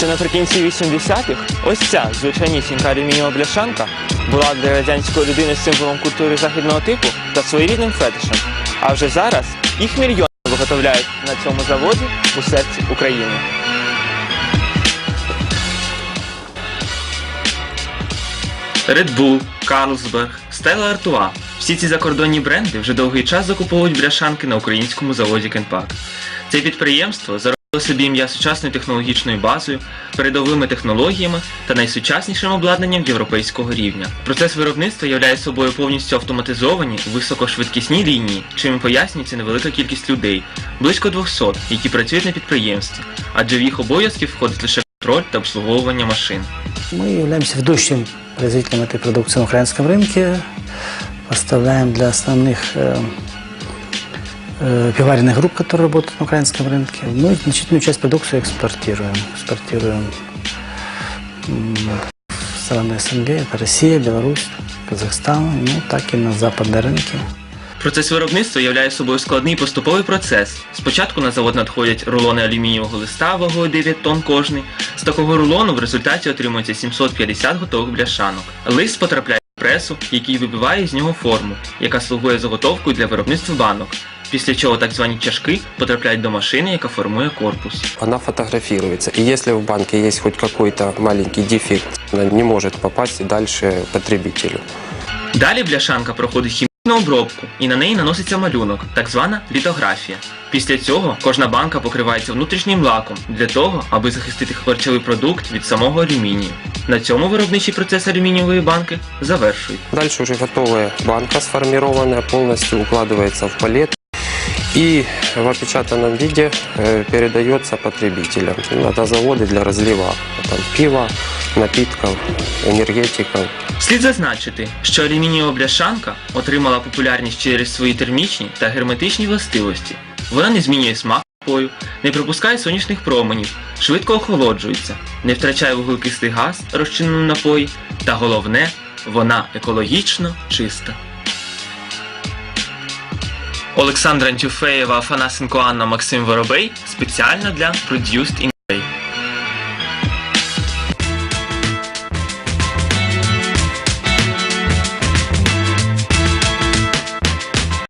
Ще наприкінці 80-х ось ця звичайнісінька алюмінієва бляшанка була для радянської людини символом культури західного типу та своєрідним фетишем. А вже зараз їх мільйони виготовляють на цьому заводі у серці України. Red Bull, Carlsberg, Stella Artois – всі ці закордонні бренди вже довгий час закуповують бляшанки на українському заводі Кенпак. Це підприємство заробило собі ім'я сучасною технологічною базою, передовими технологіями та найсучаснішим обладнанням європейського рівня. Процес виробництва являє собою повністю автоматизовані високошвидкісні лінії, чим і пояснюється невелика кількість людей близько 200, які працюють на підприємстві, адже в їх обов'язки входить лише контроль та обслуговування машин. Мы являемся ведущим производителем этой продукции на украинском рынке. Поставляем для основных э, э, пиваренных групп, которые работают на украинском рынке. Мы значительную часть продукции экспортируем. Экспортируем м, в страны СНГ, это Россия, Беларусь, Казахстан, ну так и на западные рынки. Процес виробництва являє собою складний поступовий процес. Спочатку на завод надходять рулони алюмінієвого листа вагою 9 тонн кожний. З такого рулону в результаті отримується 750 готових бляшанок. Лист потрапляє в пресу, який вибиває з нього форму, яка слугує заготовкою для виробництва банок. Після чого так звані чашки потрапляють до машини, яка формує корпус. Она фотографируется. И если в банке есть хоть какой-то маленький дефект, она не может попасть дальше потребителю. Далі бляшанка проходить хімічну обробку і на неї наноситься малюнок, так звана літографія. Після цього кожна банка покривається внутрішнім лаком для того, аби захистити харчовий продукт від самого алюмінію. На цьому виробничий процес алюмінієвої банки завершують. Дальше уже готовая банка сформированная, полностью укладывается в палет и в опечатанном виде э, передается потребителям. Это заводы для разлива там, пива, напитков, энергетиков. Слід зазначити, що алюмінієва бляшанка отримала популярність через свої термічні та герметичні властивості. Вона не змінює смак напою, не пропускає сонячних променів, швидко охолоджується, не втрачає вуглекислий газ, розчинений в напої, та головне, вона екологічно чиста. Олександра Антюфеєва, Афанасенко Анна, Максим Воробей спеціально для Produced in